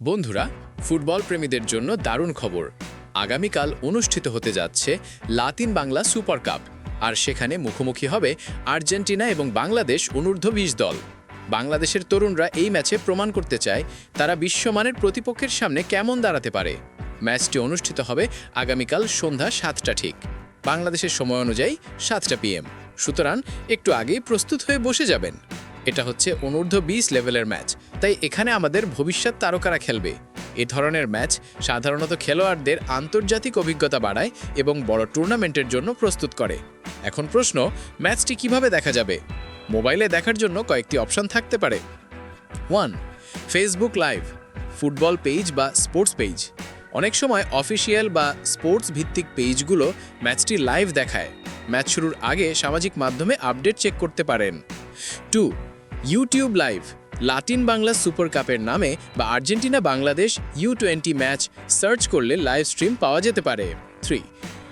বন্ধুরা, ফুটবল প্রেমীদের জন্য দারুণ খবর। আগামীকাল অনুষ্ঠিত হতে যাচ্ছে লাতিন বাংলা সুপার কাপ, আর সেখানে মুখোমুখি হবে আর্জেন্টিনা এবং বাংলাদেশ অনূর্ধ্ব বিশ দল। বাংলাদেশের তরুণরা এই ম্যাচে প্রমাণ করতে চায় তারা বিশ্বমানের প্রতিপক্ষের সামনে কেমন দাঁড়াতে পারে। ম্যাচটি অনুষ্ঠিত হবে আগামীকাল সন্ধ্যা সাতটা ঠিক। বাংলাদেশের সময় অনুযায়ী সাতটা পিএম। সুতরাং একটু আগেই প্রস্তুত হয়ে বসে যাবেন। এটা হচ্ছে অনূর্ধ্ব বিশ লেভেলের ম্যাচ। তাই এখানে আমাদের ভবিষ্যৎ তারকারা খেলবে। এ ধরনের ম্যাচ সাধারণত খেলোয়াড়দের আন্তর্জাতিক অভিজ্ঞতা বাড়ায় এবং বড় টুর্নামেন্টের জন্য প্রস্তুত করে। এখন প্রশ্ন, ম্যাচটি কীভাবে দেখা যাবে? মোবাইলে দেখার জন্য কয়েকটি অপশন থাকতে পারে। One, Facebook live, football page বা স্পোর্টস পেজ। অনেক সময় অফিসিয়াল বা স্পোর্টস ভিত্তিক পেজগুলো ম্যাচটি লাইভ দেখায়। ম্যাচ শুরুর আগে সামাজিক মাধ্যমে আপডেট চেক করতে পারেন। Two YouTube live Latin Bangla super কাপের নামে বা Argentina Bangladesh U twenty match search করলে লাইভ স্ট্রিম পাওয়া যেতে পারে। Three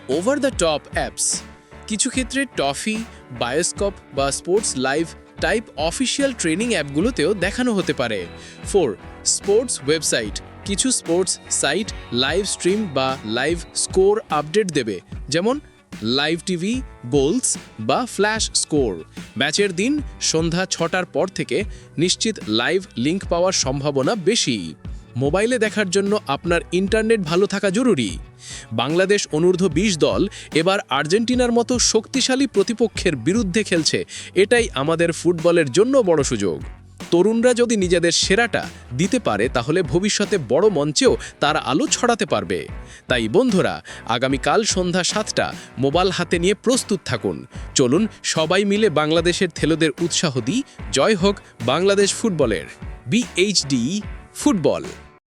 over the top apps কিছু ক্ষেত্রে টফি বায়োস্কোপ বা sports live type official training অ্যাপগুলোতেও দেখানো হতে পারে। ফোর স্পোর্টস ওয়েবসাইট কিছু স্পোর্টস সাইট লাইভ স্ট্রিম বা লাইভ স্কোর আপডেট দেবে। যেমন লাইভ টিভি বোলস বা ফ্ল্যাশ স্কোর ম্যাচের দিন সন্ধ্যা ছটার পর থেকে নিশ্চিত লাইভ লিংক পাওয়ার সম্ভাবনা বেশি। মোবাইলে দেখার জন্য আপনার ইন্টারনেট ভালো থাকা জরুরি। বাংলাদেশ অনূর্ধ্ব বিশ দল এবার আর্জেন্টিনার মতো শক্তিশালী প্রতিপক্ষের বিরুদ্ধে খেলছে। এটাই আমাদের ফুটবলের জন্য বড় সুযোগ। তরুণরা যদি নিজেদের সেরাটা দিতে পারে, তাহলে ভবিষ্যতে বড় মঞ্চেও তার আলো ছড়াতে পারবে। তাই বন্ধুরা, আগামীকাল সন্ধ্যা সাতটা, মোবাইল হাতে নিয়ে প্রস্তুত থাকুন। চলুন সবাই মিলে বাংলাদেশের থেলোদের উৎসাহ দিই। জয় হোক বাংলাদেশ ফুটবলের। BHD football.